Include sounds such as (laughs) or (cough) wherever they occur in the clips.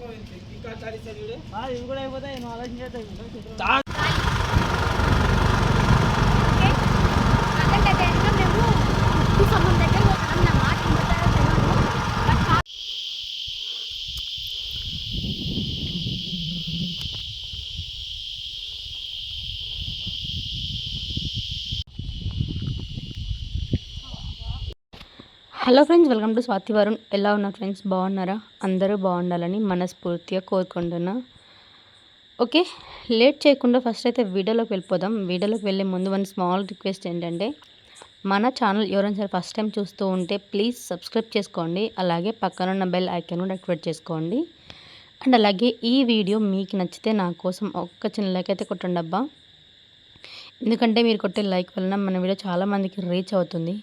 ఇవి కూడా అయిపోతాయి ఆలోచించేస్తాయి ఓకే అదంటే కనుక మేము ఉప్పు స్తంభం దగ్గర పోతున్నాం నా మాట వింటారో తెలియదు బట్ కా- hello friends welcome to Swathi Varun. ఎలా ఉన్నారు ఫ్రెండ్స్? బాగున్నారా? అందరూ బాగుండాలని మనస్ఫూర్తిగా కోరుకుంటున్నా. ఓకే లేట్ చేయకుండా ఫస్ట్ అయితే వీడియోలోకి వెళ్ళిపోదాం. వీడియోలోకి వెళ్ళే ముందు వన్ స్మాల్ రిక్వెస్ట్ ఏంటంటే మన ఛానల్ ఎవరైనా సరే ఫస్ట్ టైం చూస్తూ ఉంటే ప్లీజ్ సబ్స్క్రైబ్ చేసుకోండి. అలాగే పక్కన ఉన్న బెల్ ఐకాన్ కూడా యాక్టివేట్ చేసుకోండి. అండ్ అలాగే ఈ వీడియో మీకు నచ్చితే నా కోసం ఒక్క చిన్న లైక్ అయితే కొట్టండి అబ్బా. ఎందుకంటే మీరు కొట్టే లైక్ వలన మన వీడియో చాలామందికి రీచ్ అవుతుంది.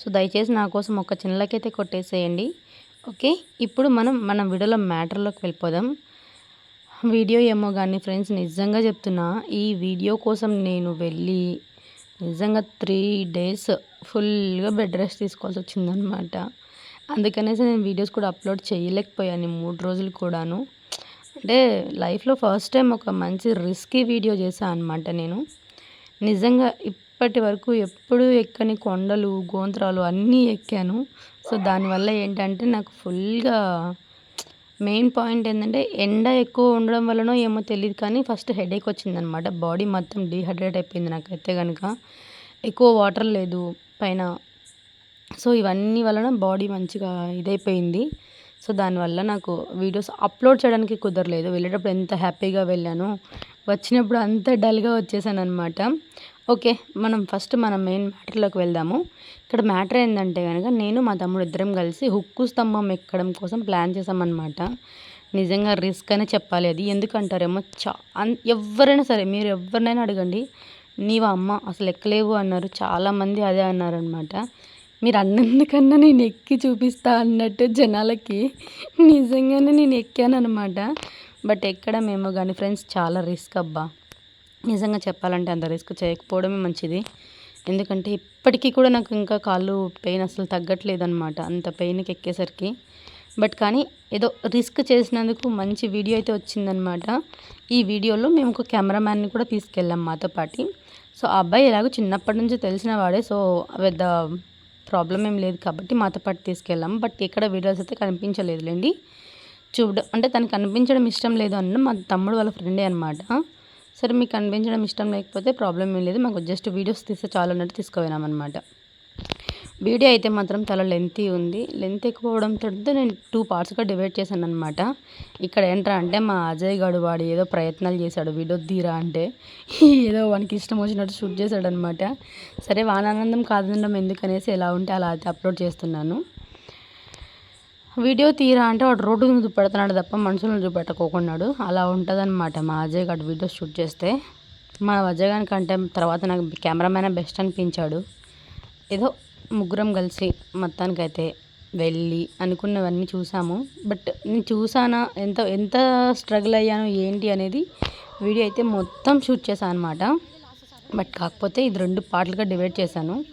సో దయచేసి నా కోసం ఒక చిన్నలకైతే కొట్టేసేయండి. ఓకే? ఇప్పుడు మనం మన వీడియోలో మ్యాటర్లోకి వెళ్ళిపోదాం. వీడియో ఏమో కానీ ఫ్రెండ్స్ నిజంగా చెప్తున్నా ఈ వీడియో కోసం నేను వెళ్ళి నిజంగా త్రీ డేస్ ఫుల్గా బెడ్ రెస్ట్ తీసుకోవాల్సి వచ్చిందనమాట అందుకనేసి నేను వీడియోస్ కూడా అప్లోడ్ చేయలేకపోయాను మూడు రోజులు కూడాను. అంటే లైఫ్లో ఫస్ట్ టైం ఒక మంచి రిస్కీ వీడియో చేశాను అనమాట నేను. నిజంగా ఇప్పటి వరకు ఎప్పుడు ఎక్కని కొండలు గోంతరాలు అన్నీ ఎక్కాను. సో దానివల్ల ఏంటంటే నాకు ఫుల్గా మెయిన్ పాయింట్ ఏంటంటే ఎండ ఎక్కువ ఉండడం వల్లనో ఏమో తెలియదు కానీ ఫస్ట్ హెడేక్ వచ్చిందనమాట. బాడీ మొత్తం డీహైడ్రేట్ అయిపోయింది నాకైతే కనుక ఎక్కువ వాటర్ లేదు పైన. సో ఇవన్నీ వలన బాడీ మంచిగా ఇదైపోయింది. సో దానివల్ల నాకు వీడియోస్ అప్లోడ్ చేయడానికి కుదరలేదు. వెళ్ళేటప్పుడు ఎంత హ్యాపీగా వెళ్ళాను. వచ్చినప్పుడు అంత డల్గా వచ్చేసాను అనమాట ఓకే మనం ఫస్ట్ మనం మెయిన్ మ్యాటర్లోకి వెళ్దాము. ఇక్కడ మ్యాటర్ ఏంటంటే కనుక నేను మా తమ్ముడు ఇద్దరం కలిసి హుక్కు స్తంభం ఎక్కడం కోసం ప్లాన్ చేసామన్నమాట నిజంగా రిస్క్ అనే చెప్పాలి అది. ఎందుకంటారేమో చా అన్ ఎవరైనా సరే మీరు ఎవరినైనా అడగండి. నీవు అమ్మ అసలు ఎక్కలేవు అన్నారు. చాలామంది అదే అన్నారనమాట మీరు అన్నందుకన్నా నేను ఎక్కి చూపిస్తా అన్నట్టు జనాలకి నిజంగానే నేను ఎక్కాను అనమాట బట్ ఎక్కడమేమో కానీ ఫ్రెండ్స్ చాలా రిస్క్ అబ్బా. నిజంగా చెప్పాలంటే అంత రిస్క్ చేయకపోవడమే మంచిది. ఎందుకంటే ఇప్పటికీ కూడా నాకు ఇంకా కాళ్ళు పెయిన్ అసలు తగ్గట్లేదు అనమాట అంత పెయిన్కి ఎక్కేసరికి. బట్ కానీ ఏదో రిస్క్ చేసినందుకు మంచి వీడియో అయితే వచ్చిందనమాట ఈ వీడియోలో మేము ఒక కెమెరామ్యాన్ని కూడా తీసుకెళ్ళాం మాతో పాటి. సో ఆ అబ్బాయి ఎలాగో చిన్నప్పటి నుంచి తెలిసిన వాడే. సో పెద్ద ప్రాబ్లం ఏం లేదు కాబట్టి మాతో పాటు తీసుకెళ్ళాం. బట్ ఇక్కడ వీడియోస్ అయితే కనిపించలేదులేండి. చూడ అంటే తనకు కనిపించడం ఇష్టం లేదు అన్న మా తమ్ముడు వాళ్ళ ఫ్రెండే అనమాట సరే మీకు కనిపించడం ఇష్టం లేకపోతే ప్రాబ్లం ఏం లేదు. మాకు జస్ట్ వీడియోస్ తీస్తే చాలు అన్నట్టు తీసుకుపోయినామనమాట వీడియో అయితే మాత్రం చాలా లెంతీ ఉంది. లెంత్ ఎక్కువ అవడంతో నేను టూ పార్ట్స్గా డివైడ్ చేశాను అనమాట ఇక్కడ ఏంట్రా అంటే మా అజయ్ గడు వాడు ఏదో ప్రయత్నాలు చేశాడు వీడియో తీరా అంటే. ఏదో వానికి ఇష్టం వచ్చినట్టు షూట్ చేశాడనమాట సరే వానానందం కాదనడం ఎందుకనేసి ఎలా ఉంటే అలా అయితే అప్లోడ్ చేస్తున్నాను. వీడియో తీరా అంటే వాడు రోడ్డు చూపెడుతున్నాడు తప్ప మనుషులను చూపెట్టుకోకున్నాడు. అలా ఉంటుందన్నమాట. మా అజయ్ గారు వీడియో షూట్ చేస్తే. మా అజయ్ గారి కంటే తర్వాత నాకు కెమెరామ్యాన్ బెస్ట్ అనిపించాడు. ఏదో ముగ్గురం కలిసి మొత్తానికైతే వెళ్ళి అనుకున్నవన్నీ చూసాము. బట్ నేను చూసానా ఎంత ఎంత స్ట్రగుల్ అయ్యాను ఏంటి అనేది వీడియో అయితే మొత్తం షూట్ చేశాను అనమాట బట్ కాకపోతే ఇది రెండు పార్ట్లుగా డివైడ్ చేశాను.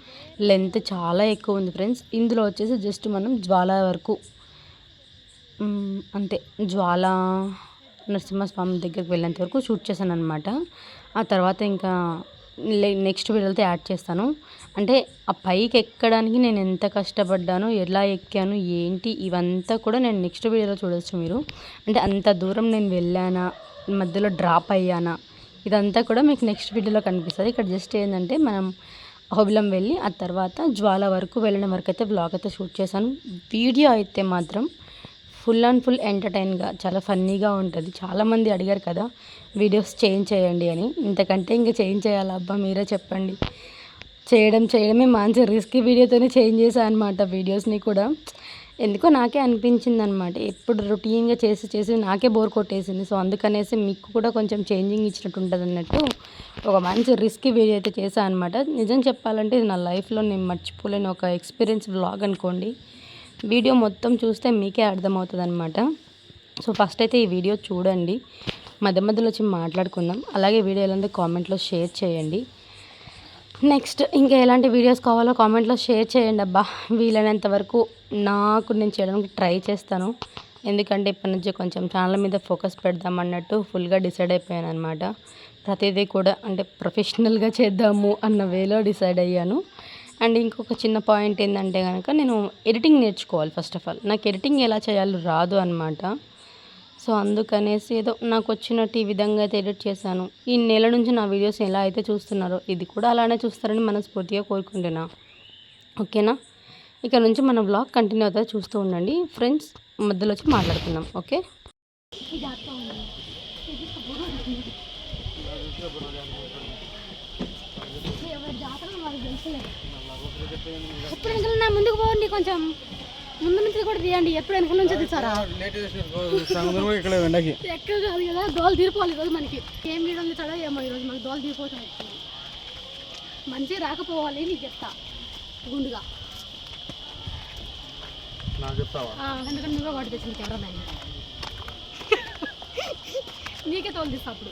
లెంత్ చాలా ఎక్కువ ఉంది ఫ్రెండ్స్. ఇందులో వచ్చేసి జస్ట్ మనం జ్వాల వరకు అంతే. జ్వాల నరసింహస్వామి దగ్గరికి వెళ్ళేంత వరకు షూట్ చేశాను అనమాట ఆ తర్వాత ఇంకా నెక్స్ట్ వీడియోతో యాడ్ చేస్తాను. అంటే ఆ పైకి ఎక్కడానికి నేను ఎంత కష్టపడ్డాను ఎలా ఎక్కాను ఏంటి ఇవంతా కూడా నేను నెక్స్ట్ వీడియోలో చూడవచ్చు మీరు. అంటే అంత దూరం నేను వెళ్ళానా మధ్యలో డ్రాప్ అయ్యానా ఇదంతా కూడా మీకు నెక్స్ట్ వీడియోలో కనిపిస్తుంది. ఇక్కడ జస్ట్ ఏంటంటే మనం అహోబిలం వెళ్ళి ఆ తర్వాత జ్వాల వరకు వెళ్ళిన వరకు అయితే బ్లాగ్ అయితే షూట్ చేశాను. వీడియో అయితే మాత్రం ఫుల్ అండ్ ఫుల్ ఎంటర్టైన్గా చాలా ఫన్నీగా ఉంటుంది. చాలామంది అడిగారు కదా వీడియోస్ చేంజ్ చేయండి అని. ఇంతకంటే ఇంకా చేంజ్ చేయాలి? అబ్బా మీరే చెప్పండి. చేయడం చేయడమే మంచి రిస్క్ వీడియోతోనే చేంజ్ చేశాను అనమాట వీడియోస్ని కూడా. ఎందుకో నాకే అనిపించింది అనమాట ఎప్పుడు రొటీన్గా చేసి చేసి నాకే బోర్ కొట్టేసింది. సో అందుకనేసి మీకు కూడా కొంచెం చేంజింగ్ ఇచ్చినట్టు ఉంటుంది అన్నట్టు ఒక మంచి రిస్క్ వీడియో అయితే చేశాను అనమాట నిజం చెప్పాలంటే ఇది నా లైఫ్లో నేను మర్చిపోలేని ఒక ఎక్స్పీరియన్స్ వ్లాగ్ అనుకోండి. వీడియో మొత్తం చూస్తే మీకే అర్థమవుతుంది అనమాట సో ఫస్ట్ అయితే ఈ వీడియో చూడండి. మధ్య మధ్యలో వచ్చి మాట్లాడుకుందాం. అలాగే వీడియో ఎలా కామెంట్లో షేర్ చేయండి. నెక్స్ట్ ఇంకా ఎలాంటి వీడియోస్ కావాలో కామెంట్లో షేర్ చేయండి అబ్బా. వీలైనంత వరకు నాకు నేను చేయడానికి ట్రై చేస్తాను. ఎందుకంటే ఇప్పటి నుంచి కొంచెం ఛానల్ మీద ఫోకస్ పెడదాం అన్నట్టు ఫుల్గా డిసైడ్ అయిపోయాను అనమాట ప్రతిదీ కూడా అంటే ప్రొఫెషనల్గా చేద్దాము అన్న వేలో డిసైడ్ అయ్యాను. అండ్ ఇంకొక చిన్న పాయింట్ ఏంటంటే కనుక నేను ఎడిటింగ్ నేర్చుకోవాలి ఫస్ట్ ఆఫ్ ఆల్. నాకు ఎడిటింగ్ ఎలా చేయాలో రాదు అనమాట సో అందుకనేసి ఏదో నాకు వచ్చినట్టు ఈ విధంగా అయితే ఎడిట్ చేశాను. ఈ నెల నుంచి నా వీడియోస్ ఎలా అయితే చూస్తున్నారో ఇది కూడా అలానే చూస్తారని మనస్ఫూర్తిగా కోరుకుంటున్నా. ఓకేనా? ఇక నుంచి మన బ్లాగ్ కంటిన్యూ అవుతుంది చూస్తూ ఉండండి. ఫ్రెండ్స్ మధ్యలో వచ్చి మాట్లాడుకుందాం. ఓకే? ఎవరి జాతర ఎప్పుడు వెనకాల నా ముందుకు పోండి కొంచెం. ముందు నుంచి కూడా తీయండి. ఎప్పుడు వెనకాల నుంచి తీసారా ఎక్కడ కాదు కదా దోలు తీరిపోవాలి ఈరోజు మనకి. ఏం వీడియో తీసాడో ఏమో ఈరోజు మనకి దోలు తీరిపోతాయి మంచిగా రాకపోవాలి నీకు చెప్తా. గుండుగా. ఎందుకంటే నువ్వే వాటి తెచ్చింది కెమెరా నీకే తోలు తీస్తా అప్పుడు.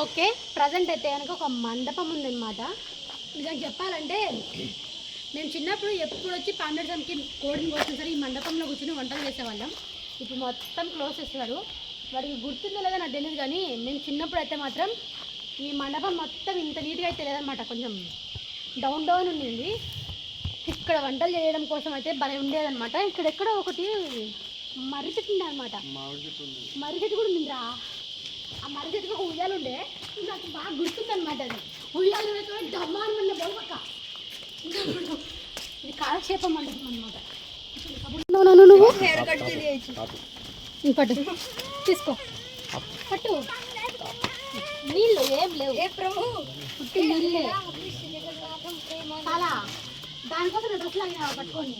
ఓకే ప్రజెంట్ అయితే కనుక ఒక మండపం ఉందన్నమాట. నిజంగా చెప్పాలంటే మేము చిన్నప్పుడు ఎప్పుడు వచ్చి పాండర్సంకి కోడిని కోసినా సరే ఈ మండపంలో కూర్చొని వంటలు చేసేవాళ్ళం. ఇప్పుడు మొత్తం క్లోజ్ చేస్తారు వాడికి గుర్తుందో లేదో నాకు తెలియదు కానీ మేము చిన్నప్పుడు అయితే మాత్రం ఈ మండపం మొత్తం ఇంత నీట్గా అయితే లేదనమాట కొంచెం డౌన్ డౌన్ ఉండింది. ఇక్కడ వంటలు చేయడం కోసం అయితే భలే ఉండేదన్నమాట. ఇక్కడ ఎక్కడో ఒకటి మర్రి చెట్టు ఉండే అనమాట మర్రి చెట్టు కూడా ఉందిరా. ఆ మర్రి చెట్టుకు ఒక ఉయ్యాలు ఉండే. నాకు బాగా గుర్తుందన్నమాట అది. ఉయ్యాలు పెట్టుకొని డమ్మాను ఉన్న బొలపక్క ఇది కాలక్షేపం మండపం అనమాట నువ్వు ఇది పట్టు తీసుకో పట్టు నీళ్ళు ఏం లేవు పుట్టి నీళ్ళే చాలా దానికోసం డ్రెస్ లాగినా పట్టుకొని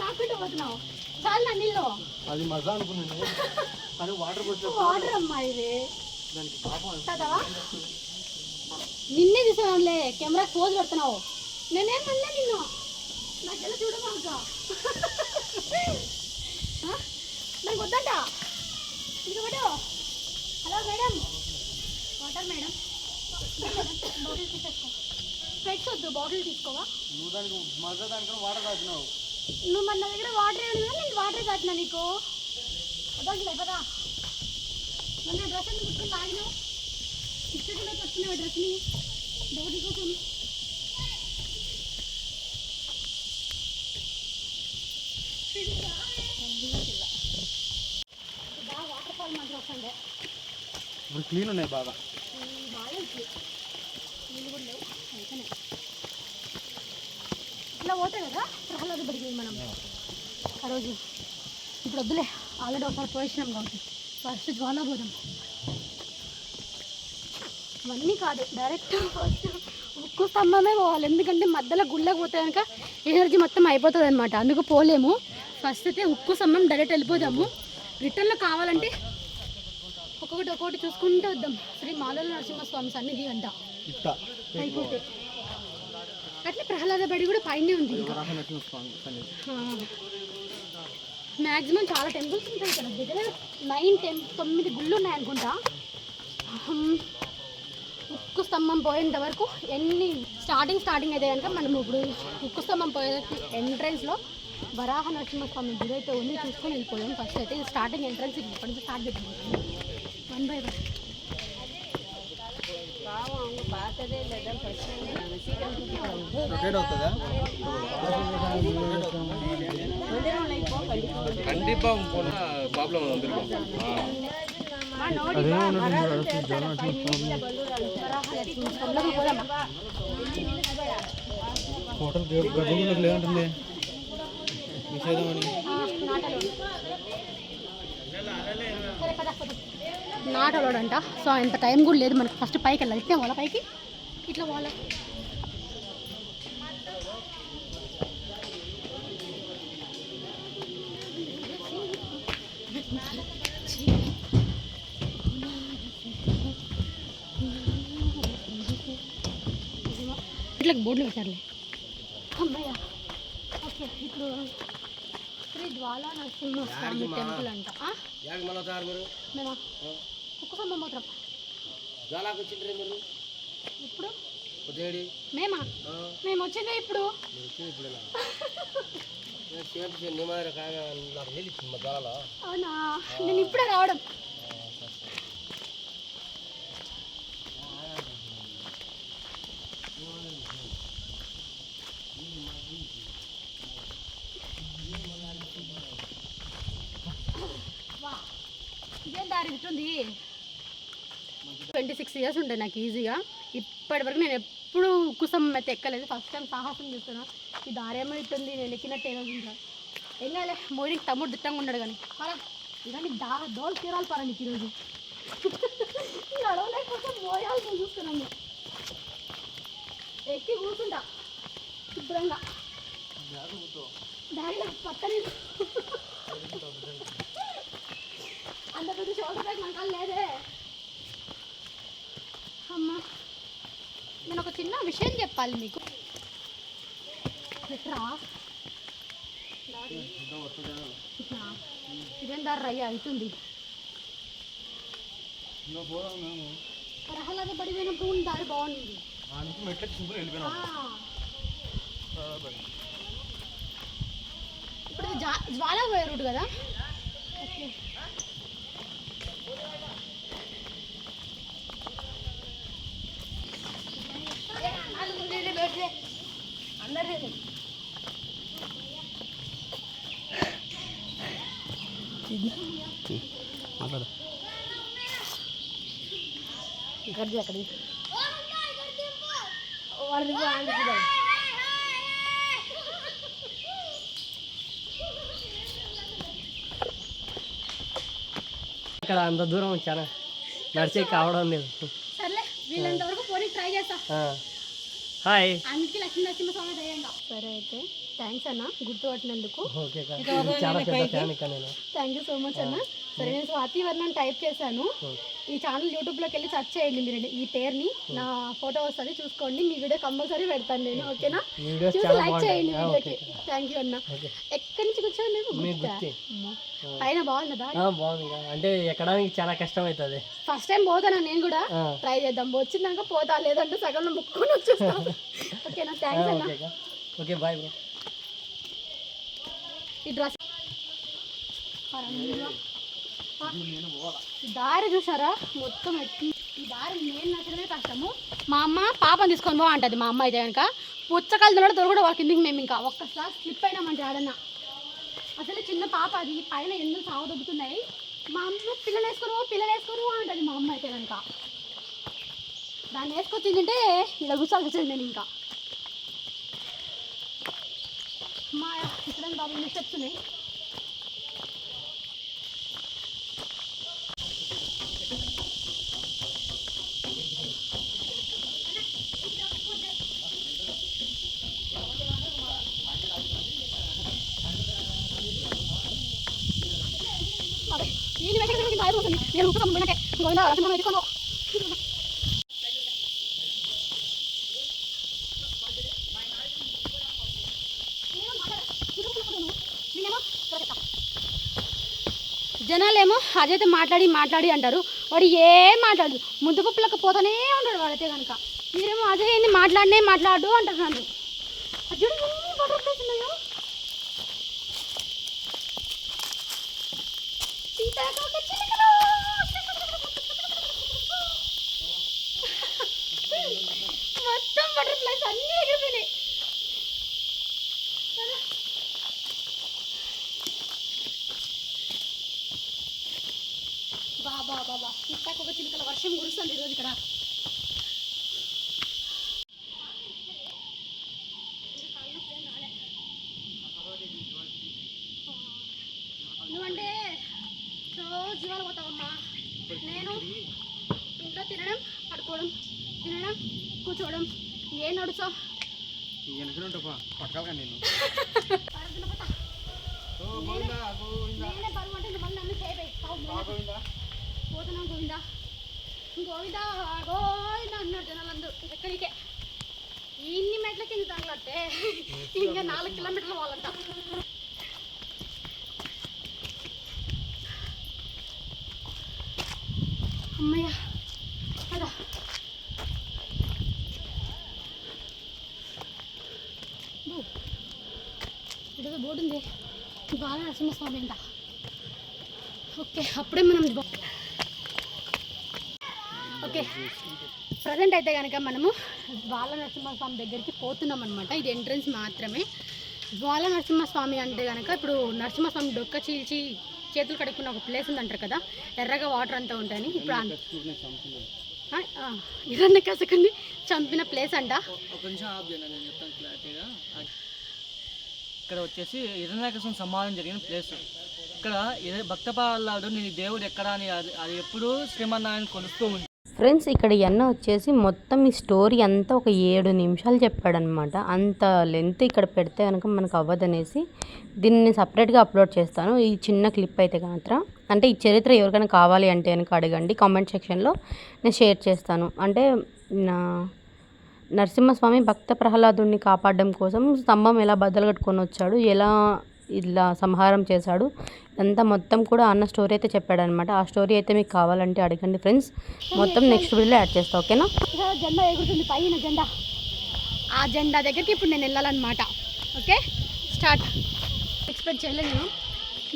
లాక్కుంటూ పోతున్నావు చాలా నా నీళ్ళు అది మజా అనుకున్నాను. కానీ వాటర్ వాటర్ అమ్మా ఇది. దానికి పాపం చదవా నిన్నే తీసానులే కెమెరా పోజ్ పెడుతున్నావు. నేనేం అనలే నిన్ను. నాకెలా చూడమాక నాకు వద్దంట. పట్టు. Hello madam. Water madam. Bottle తీసేసుకో. స్పెట్స్ వద్దు బాటిల్ తీసుకోవా? నువ్వు దానికి మజా దానికన్నా వాటర్ రాసినావు నువ్వు మన దగ్గర వాటర్ ఏమి నేను వాటర్ కాచిన నీకు. వద్దంటే పదా. మన డ్రెస్ ఎందుకు లాగినావు ఇచ్చకుండా పట్టుకున్నావు డ్రెస్ని బాడీ కోసం బాగా వాటర్ ఫాల్ మాత్రం వస్తుండే ఇప్పుడు క్లీన్ ఉన్నాయి బాగా బాగా ఉంది. నీళ్ళు కూడా లేవు అయిపోయినాయి ఇట్లా పోతాయి కదా ప్రహ్లాద పడిపోయింది మనం ఆ రోజు ఇప్పుడు వద్దులే ఆల్రెడీ ఒకసారి పోయినాం కాబట్టి ఫస్ట్ జ్వాలా పోదాం అవన్నీ కాదు డైరెక్ట్ ఫస్ట్ ఉక్కు స్తంభమే పోవాలి. ఎందుకంటే మధ్యలో గుళ్ళకి పోతే కనుక ఎనర్జీ మొత్తం అయిపోతుంది అనమాట అందుకు పోలేము. ఫస్ట్ అయితే ఉక్కు స్తంభం డైరెక్ట్ వెళ్ళిపోదాము. రిటర్న్లో కావాలంటే ఒక్కొక్కటి ఒక్కొక్కటి చూసుకుంటూ వద్దాం. శ్రీ మాలల నరసింహస్వామి సన్నిధి అంట. అయిపోతే. అట్లే ప్రహ్లాద బడి కూడా పైనే ఉంది. మ్యాక్సిమం చాలా టెంపుల్స్ ఉంటాయి ఇక్కడ దగ్గర నైన్ టెం తొమ్మిది గుళ్ళు ఉన్నాయి అనుకుంటా హమ్, ఉక్కు స్తంభం పోయేంత వరకు ఎన్ని స్టార్టింగ్ స్టార్టింగ్ అయితే కనుక మనం ఇప్పుడు ఉక్కు స్తంభం పోయే ఎంట్రన్స్లో వరాహ నరసింహస్వామి గుడి అయితే ఉంది చూసుకొని వెళ్ళిపోయాం ఫస్ట్ అయితే ఇది స్టార్టింగ్ ఎంట్రన్స్ ఇప్పటి నుంచి స్టార్ట్ చేద్దాం వన్ బై వన్ రొటేట్ అవుతుందా கண்டிப்பா போனா ப்ராப்ளம் வந்துருக்கும் అదే ఉన్నట్టు జ్వరం హోటల్ గర్భిణీలకు లేదంటుంది నిషేధమని నాటలోడంట. సో ఇంత టైం కూడా లేదు మనకి. ఫస్ట్ పైకి వెళ్ళాలి వాళ్ళ పైకి. ఇట్లా వాళ్ళ ఇట్లా బోర్డులు పెట్టారులే అమ్మయ్య. ఓకే ఇప్పుడు శ్రీ జ్వాలా నరసింహస్వామి టెంపుల్ అంట. మేమా? కుక్క సంబం పోతాం జ్వాలాకు వచ్చిండ్రి మీరు? ఇప్పుడు? మేమా? మేము వచ్చిందే ఇప్పుడు. అవునా? నేను ఇప్పుడే రావడం వా, ఇదేం దారి ఇటుంది ట్వంటీ సిక్స్ ఇయర్స్ ఉంటాయి నాకు ఈజీగా. ఇప్పటి వరకు నేను ఎప్పుడు కుసం అయితే ఎక్కలేదు. ఫస్ట్ టైం సాహసం చేస్తున్నా. ఈ దారేమో ఇట్టుంది నేను ఎక్కినట్టు ఏదో ఇంకా. ఏం కాలే మోడీకి తమ్ముడు దిట్టంగా ఉన్నాడు కానీ. పరా ఇలాంటి దా దోలు తీరాలి పరా నీకు ఈరోజు. నడవలేకపోతే మోయాల్సి చూస్తున్నాను ఎక్కి కూర్చుంటా. శుభ్రంగా. బ్యాగ్లో పక్కనే అంత పెద్ద షోల్డర్ బ్యాగ్ లేదే. అమ్మా. నేను ఒక చిన్న విషయం చెప్పాలి మీకు. ఇదేం దారి రయ్య అవుతుంది. ప్రహ్లాద పడిపోయినప్పుడు దారి బాగుంది. ఇప్పుడు జ్వాల పోయే రూట్ కదా? ఓకే మాట్లాడు గడ్డి అక్కడ వాడిని ఇక్కడ అంత దూరం చాలా నడిచే కావడం లేదు. సర్లే వీళ్ళంత వరకు పోనీ ట్రై చేస్తా. హాయ్. అందుకే లక్ష్మీ నరసింహస్వామి దయంగా సరే అయితే థ్యాంక్స్ అన్న గుర్తుపట్టినందుకు. ఇక్కడ నేను. థ్యాంక్ యూ సో మచ్ అన్న. సరే నేను స్వాతి వర్ణన్ టైప్ చేశాను. ఈ ఛానల్ యూట్యూబ్లోకి వెళ్ళి సెర్చ్ చేయండి మీరు ఈ పేరుని నా ఫోటో వస్తుంది చూసుకోండి. మీ వీడియో కంపల్సరీ పెడతాను నేను ఓకేనా? వీడియోస్ చూసి లైక్ చేయండి వీడియోకి థ్యాంక్ యూ అన్న. ఎక్కడి నుంచి కూర్చోండి? గుత్తి. పైన బాగుందా? బాగుంది. అంటే ఎక్కడానికి చాలా కష్టం అవుతుంది ఫస్ట్ టైం పోతాను నేను కూడా. ట్రై చేద్దాం. వచ్చిందాక పోతా లేదంటే సగంలో ముక్కుని వచ్చేస్తాను (laughs) ఓకేనా? థ్యాంక్స్ అన్న. ఓకే బాయ్ బ్రో ఈ డ్రెస్ దారి చూసారా మొత్తం ఎక్కి ఈ దారి నేను నచ్చడమే కష్టము. మా అమ్మ పాపం తీసుకొని పో అంటది మా అమ్మ అయితే కనుక. పుచ్చకాయలు తినడం దొరకడం వాళ్ళ కిందికి మేము ఇంకా? ఒక్కసారి స్లిప్ అయినామంటే ఆడన్నా అసలు చిన్న పాప అది పైన ఎందుకు సాగు దొబ్బుతున్నాయి మా అమ్మ పిల్లలు వేసుకొని పిల్లలు వేసుకొని అంటది మా అమ్మ అయితే కనుక. దాన్ని వేసుకొచ్చిందంటే ఇలా కూర్చోాల్సి వచ్చింది నేను ఇంకా. మా ఇక్కడ బాబు స్టెప్స్ ఉన్నాయి అదే ఈయన వెంకట కింద ఆగిపోతుంది నేను ఉప్పు కమ్మ పోయినట్టే గోవిందా రసింహం జనాలేమో అదైతే మాట్లాడి మాట్లాడి అంటారు. వాడు ఏం మాట్లాడు ముద్దు పప్పులకు పోతూనే ఉంటాడు వాడైతే కనుక మీరేమో అదే ఏంది మాట్లాడినే మాట్లాడు అంటారు నన్ను అది చూడు బటర్ఫ్లైస్ ఉన్నాయో సీతాకోక చిలుకలు బటర్ఫ్లైస్ అన్నీ ఎగిరిపోయినాయి బాబా బాబా ఇస్తాక ఒక చిలుకల వర్షం కురుస్తుంది ఈరోజు ఇక్కడ. నువ్వంటే రోజు ఇవాళ పోతావమ్మా. నేను ఇంట్లో తినడం పడుకోవడం తినడం కూర్చోవడం. అంటే నువ్వు మళ్ళీ నన్ను చేయబోయి పోతున్నాం గోవిందా. గోవిందా గోవిందా అన్నారు జనాలందరూ. ఎక్కడికే ఇన్ని మెట్ల కింద తగలట్టే ఇంకా నాలుగు కిలోమీటర్లు వాళ్ళంట అమ్మయ్య అదా ఇదేదో బోర్డు ఉంది బాల నరసింహస్వామి అంట ఓకే అప్పుడే మనం ఓకే. ప్రజెంట్ అయితే కనుక మనము జ్వాల నరసింహస్వామి దగ్గరికి పోతున్నాం అనమాట ఇది ఎంట్రన్స్ మాత్రమే. జ్వాల నరసింహస్వామి అంటే కనుక ఇప్పుడు నరసింహస్వామి డొక్క చీల్చి చేతులు కడుక్కున్న ఒక ప్లేస్ ఉందంటారు కదా ఎర్రగా వాటర్ అంతా ఉంటాయని ఇప్పుడు అన్- ఆ, చంపిన ప్లేస్ అంట ఒక నిమిషం ఆఫ్ చేయండి నేను చెప్తాను క్లారిటీగా ఇక్కడ వచ్చేసి హిరణ్యాకృష్ణ సమాధానం జరిగిన ప్లేస్ ఇక్కడ భక్త ప్రహ్లాదుడు నీ దేవుడు ఎక్కడ? అని అది ఎప్పుడు శ్రీమన్నారాయణ కొలుస్తూ ఉంది ఫ్రెండ్స్ ఇక్కడ ఎన్న వచ్చేసి మొత్తం ఈ స్టోరీ అంతా ఒక ఏడు నిమిషాలు చెప్పాడనమాట అంత లెంత్ ఇక్కడ పెడితే కనుక మనకు అవ్వదనేసి దీన్ని సపరేట్గా అప్లోడ్ చేస్తాను. ఈ చిన్న క్లిప్ అయితే మాత్రం. అంటే ఈ చరిత్ర ఎవరికైనా కావాలి అంటే కనుక అడగండి. కామెంట్ సెక్షన్లో నేను షేర్ చేస్తాను. అంటే నా నరసింహస్వామి భక్త ప్రహ్లాదుని కాపాడడం కోసం స్తంభం ఎలా బద్దలు కట్టుకొని వచ్చాడు ఎలా ఇలా సంహారం చేశాడు ఇదంతా మొత్తం కూడా అన్న స్టోరీ అయితే చెప్పాడనమాట ఆ స్టోరీ అయితే మీకు కావాలంటే అడగండి ఫ్రెండ్స్. మొత్తం నెక్స్ట్ వీడియోలో యాడ్ చేస్తా ఓకేనా? జెండా ఎగురుతుంది పైన జెండా. ఆ జెండా దగ్గరికి ఇప్పుడు నేను వెళ్ళాలన్నమాట ఓకే? స్టార్ట్. ఎక్స్పెక్ట్ చేయలేదు నేను.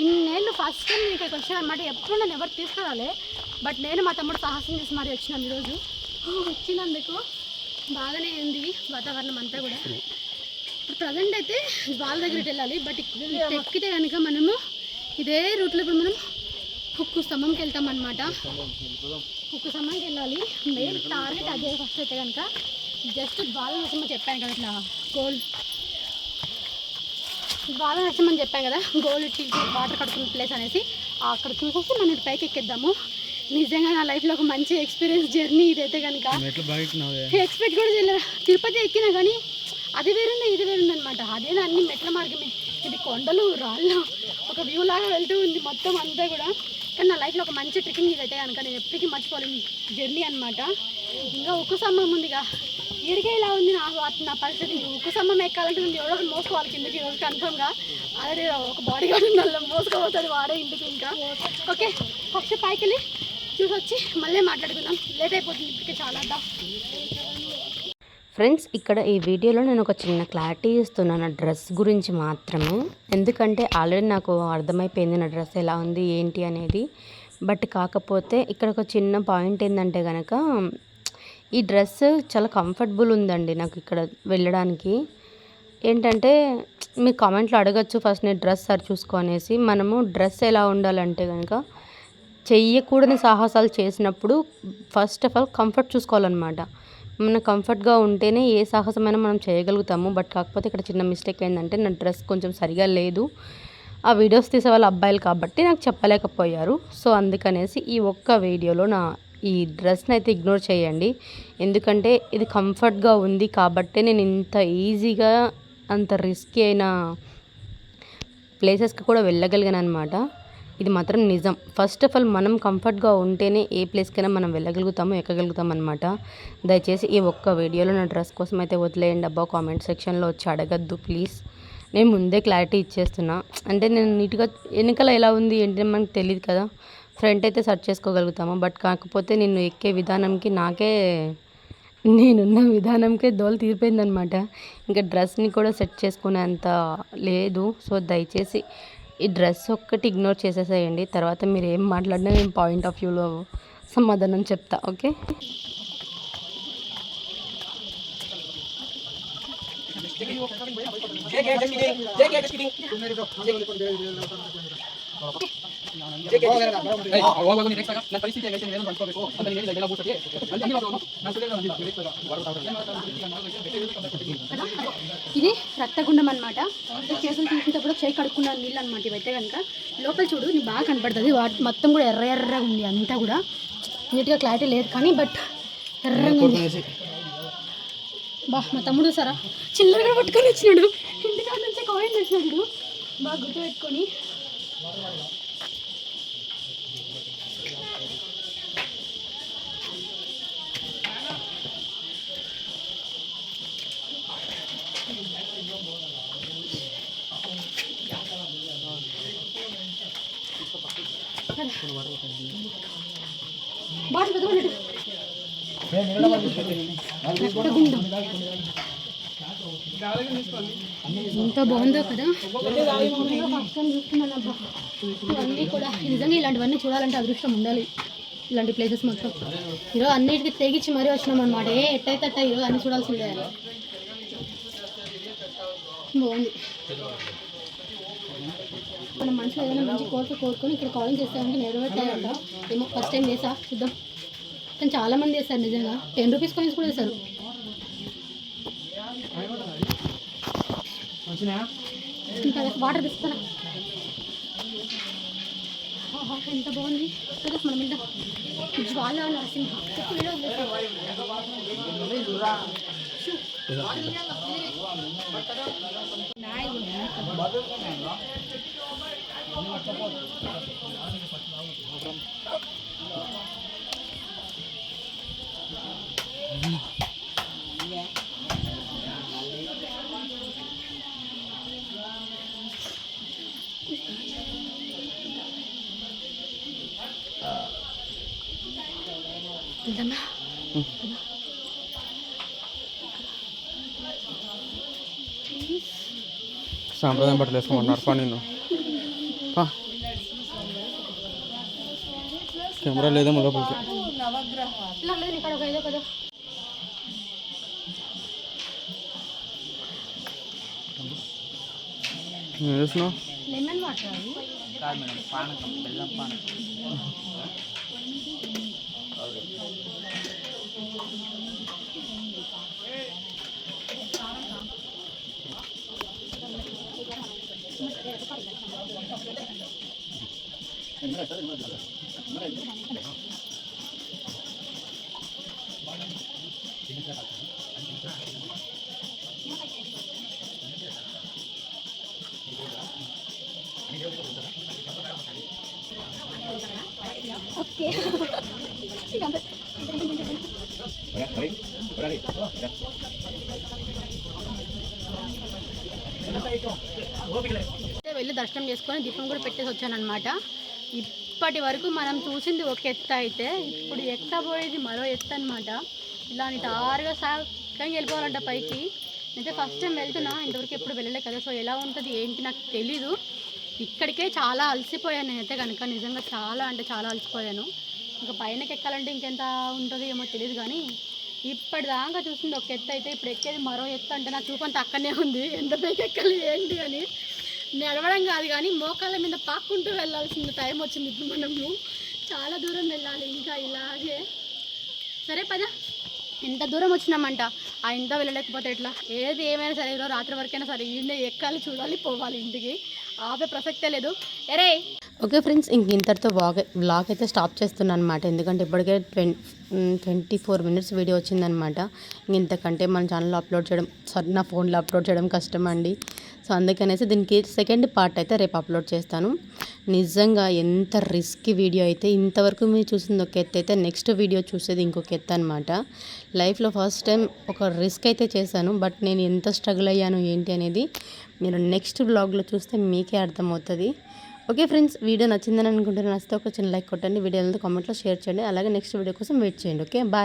ఇన్నేళ్ళు ఫస్ట్ టైం నేను ఇక్కడికి వచ్చాను అనమాట ఎప్పుడు నేను ఎవరు తీసుకురాలే బట్ నేను మా తమ్ముడు సాహసం చేసి మరి వచ్చినాను ఈరోజు. (gasps) వచ్చినందుకు బాగానే ఉంది వాతావరణం అంతా కూడా. ఇప్పుడు ప్రజెంట్ అయితే వాళ్ళ దగ్గరికి వెళ్ళాలి బట్ ఇక్కడ ఎక్కితే కనుక మనము ఇదే రూట్లో ఇప్పుడు మనం హుక్కు స్తంభంకి వెళ్తాం అనమాట హుక్కు స్తంభంకి వెళ్ళాలి. మెయిన్ టార్గెట్ అదే ఫస్ట్ అయితే కనుక. జస్ట్ బాల నరసింహ చెప్పాను కదా ఇట్లా గోల్డ్ బాల నరసింహని చెప్పాను కదా గోల్డ్ టీ వాటర్ కడుతున్న ప్లేస్ అనేసి. అక్కడ చూసేసి మనం ఇటు పైకి ఎక్కిద్దాము. నిజంగా నా లైఫ్లో ఒక మంచి ఎక్స్పీరియన్స్ జర్నీ ఇదైతే కనుక ఎక్స్పెక్ట్ కూడా చేయలేదు. తిరుపతి ఎక్కినా కానీ అది వేరుంది ఇది వేరుంది అనమాట అదే అన్ని మెట్ల మార్గమే. ఇది కొండలు రాళ్ళు ఒక వ్యూ లాగా వెళ్తూ ఉంది మొత్తం అంతా కూడా. కానీ నా లైఫ్లో ఒక మంచి ట్రెక్కింగ్ ఇదైతే కనుక నేను ఎప్పటికీ మర్చిపోలేని. జర్నీ అనమాట ఇంకా ఉక్కు స్తంభం ఉందిగా. ఈడికే ఇలా ఉంది నా నా పరిస్థితి. ఉక్కు స్తంభం ఎక్కాలంటే నేను ఎవరో మోసుకోవాలి కిందకి. ఈరోజు కన్ఫర్మ్గా అదే ఒక బాడీ గార్డ్ ఉండాలి. మోసుకోపోతుంది వాడే ఇంటికి ఇంకా. ఓకే ఫస్ట్ పైకి వెళ్ళి చూసొచ్చి మళ్ళీ మాట్లాడుకుందాం. లేట్ అయిపోతుంది ఇప్పటికే చాలా ఫ్రెండ్స్ ఇక్కడ ఈ వీడియోలో నేను ఒక చిన్న క్లారిటీ ఇస్తున్నాను. నా డ్రెస్ గురించి మాత్రమే. ఎందుకంటే ఆల్రెడీ నాకు అర్థమైపోయింది నా డ్రెస్ ఎలా ఉంది ఏంటి అనేది. బట్ కాకపోతే ఇక్కడ ఒక చిన్న పాయింట్ ఏంటంటే కనుక ఈ డ్రెస్ చాలా కంఫర్టబుల్ ఉందండి నాకు ఇక్కడ వెళ్ళడానికి. ఏంటంటే మీరు కామెంట్లో అడగచ్చు ఫస్ట్ నేను డ్రెస్ సరి చూసుకో అనేసి. మనము డ్రెస్ ఎలా ఉండాలంటే కనుక చెయ్యకూడని సాహసాలు చేసినప్పుడు ఫస్ట్ ఆఫ్ ఆల్ కంఫర్ట్ చూసుకోవాలన్నమాట. మన కంఫర్ట్గా ఉంటేనే ఏ సాహసమైనా మనం చేయగలుగుతాము. బట్ కాకపోతే ఇక్కడ చిన్న మిస్టేక్ ఏంటంటే నా డ్రెస్ కొంచెం సరిగా లేదు. ఆ వీడియోస్ తీసే వాళ్ళ అబ్బాయిలు కాబట్టి నాకు చెప్పలేకపోయారు. సో అందుకనేసి ఈ ఒక్క వీడియోలో నా ఈ డ్రెస్ని అయితే ఇగ్నోర్ చేయండి. ఎందుకంటే ఇది కంఫర్ట్గా ఉంది కాబట్టి నేను ఇంత ఈజీగా అంత రిస్కీ అయిన ప్లేసెస్కి కూడా వెళ్ళగలిగాను అనమాట ఇది మాత్రం నిజం. ఫస్ట్ ఆఫ్ ఆల్ మనం కంఫర్ట్గా ఉంటేనే ఏ ప్లేస్కైనా మనం వెళ్ళగలుగుతాము ఎక్కగలుగుతాం అనమాట దయచేసి ఈ ఒక్క వీడియోలో నా డ్రెస్ కోసం అయితే వదిలేయండి అబ్బా కామెంట్ సెక్షన్లో వచ్చి అడగద్దు ప్లీజ్ నేను ముందే క్లారిటీ ఇచ్చేస్తున్నా. అంటే నేను నీట్గా వెనకాల ఎలా ఉంది ఏంటి మనకు తెలియదు కదా. ఫ్రంట్ అయితే సెర్చ్ చేసుకోగలుగుతాము బట్ కాకపోతే నేను ఎక్కే విధానంకి నాకే నేనున్న విధానంకే దోలు తీరిపోయిందనమాట ఇంకా డ్రెస్ని కూడా సెట్ చేసుకునేంత లేదు. సో దయచేసి ఈ డ్రెస్ ఒక్కటి ఇగ్నోర్ చేసేసేయండి తర్వాత మీరు ఏం మాట్లాడినా నేను పాయింట్ ఆఫ్ వ్యూలో సమాధానం చెప్తా ఓకే ఇది రక్తగుండం అనమాట చేతులు తీసుకునేటప్పుడు చేయి కడుక్కున్న నీళ్ళు అనమాట ఇవైతే కనుక లోపల చూడు నీకు బాగా కనపడుతుంది వాటి మొత్తం కూడా ఎర్ర ఎర్రగా ఉంది అంతా కూడా. నీట్గా క్లారిటీ లేదు కానీ బట్ ఎర్రగా ఉంది. బా మా తమ్ముడు సారా చిల్లరగా పట్టుకొని వచ్చినాడు. ఇంటికాడ నుంచి కాయిన్ తెచ్చినాడు. బాగా గుర్తు పెట్టుకొని బాగా పెద్దవాళ్ళు రక్తగుండం ఎంత బాగుందో కదా. ఫస్ట్ ఇవన్నీ కూడా నిజంగా ఇలాంటివన్నీ చూడాలంటే అదృష్టం ఉండాలి. ఇలాంటి ప్లేసెస్ మొత్తం ఈరోజు అన్నిటికీ తెగించి మరీ వచ్చినాం అనమాట ఏ ఎట్టయితే అట్ట ఈరోజు అన్ని చూడాల్సిందే. బాగుంది. మన మనసులో ఏదైనా మంచి కోరిక కోరుకొని ఇక్కడ కాలింగ్ చేస్తామంటే నెరవేర్తాయంట. ఏమో ఫస్ట్ టైం చేసా చూద్దాం. కానీ చాలా మంది చేస్తారు నిజంగా. టెన్ రూపీస్ కాయిన్స్ కూడా వేస్తారు ఇంకా వాటర్ తెస్తానా ఆహా, ఎంత బాగుంది కదా మనం వెళ్దాం జ్వాల నరసింహ చెప్పు వెళ్దామా సాంప్రదాయం బట్టలు వేసుకోమన్నారు పా. నేను. కెమెరా లేదేమో లోపలికి? ఇలా లేదు ఇక్కడ ఒక ఏదో కదా ఏం చేస్తున్నావు లెమన్ వాటర్ అది ఓకే వెళ్ళి దర్శనం చేసుకొని దీపం కూడా పెట్టేసి వచ్చానమాట ఇప్పటి వరకు మనం చూసింది ఒక ఎత్త అయితే ఇప్పుడు ఎత్త పోయేది మరో ఎత్తు అనమాట ఇలా నిటారుగా సాగంగా వెళ్ళిపోవాలంట పైకి. అయితే ఫస్ట్ టైం వెళ్తున్నా ఇంతవరకు ఎప్పుడు వెళ్ళలే కదా. సో ఎలా ఉంటుంది ఏంటి నాకు తెలీదు. ఇక్కడికే చాలా అలసిపోయాను నేనైతే కనుక నిజంగా చాలా అంటే చాలా అలసిపోయాను. ఇంకా పైనకి ఎక్కాలంటే ఇంకెంత ఉంటుందో ఏమో తెలియదు కానీ ఇప్పటిదాకా చూసింది ఒక ఎత్తు అయితే ఇప్పుడు ఎక్కేది మరో ఎత్తు అంటే నా చూపంతా అక్కడనే ఉంది. (laughs) ఎంత పైకి ఎక్కాలి ఏంటి అని. నడవడం కాదు కానీ మోకాళ్ళ మీద పాక్కుంటూ వెళ్ళాల్సిన టైం వచ్చింది. ఇప్పుడు మనము చాలా దూరం వెళ్ళాలి. ఇంకా ఇలాగే. సరే పద. ఎంత దూరం వచ్చినామంట? ఆ ఇంత వెళ్ళలేకపోతే ఎట్లా? ఏది ఏమైనా సరే ఈరోజు రాత్రి వరకైనా సరే ఈయన ఎక్కాలి చూడాలి పోవాలి ఇంటికి. ఆపే ప్రసక్తే లేదు. ఎరే ఓకే ఫ్రెండ్స్ ఇంక ఇంతటితో వ్లాగ్ వ్లాగ్ అయితే స్టాప్ చేస్తున్నాను అనమాట ఎందుకంటే ఇప్పటికే ట్వం ట్వంటీ ఫోర్ మినిట్స్ వీడియో వచ్చిందనమాట ఇంక ఇంతకంటే మన ఛానల్లో అప్లోడ్ చేయడం సారీ నా ఫోన్లో అప్లోడ్ చేయడం కష్టం అండి సో అందుకనేసి దీనికి సెకండ్ పార్ట్ అయితే రేపు అప్లోడ్ చేస్తాను. నిజంగా ఎంత రిస్క్ వీడియో అయితే ఇంతవరకు మీరు చూసింది ఒక ఎత్తు అయితే నెక్స్ట్ వీడియో చూసేది ఇంకొక ఎత్తు అనమాట లైఫ్లో ఫస్ట్ టైం ఒక రిస్క్ అయితే చేశాను బట్ నేను ఎంత స్ట్రగుల్ అయ్యాను ఏంటి అనేది మీరు నెక్స్ట్ బ్లాగ్లో చూస్తే మీకే అర్థమవుతుంది. ఓకే ఫ్రెండ్స్ వీడియో నచ్చిందని అనుకుంటున్నాను నచ్చితే ఒక చిన్న లైక్ కొట్టండి వీడియో కామెంట్లో షేర్ చేయండి అలాగే నెక్స్ట్ వీడియో కోసం వెయిట్ చేయండి ఓకే బాయ్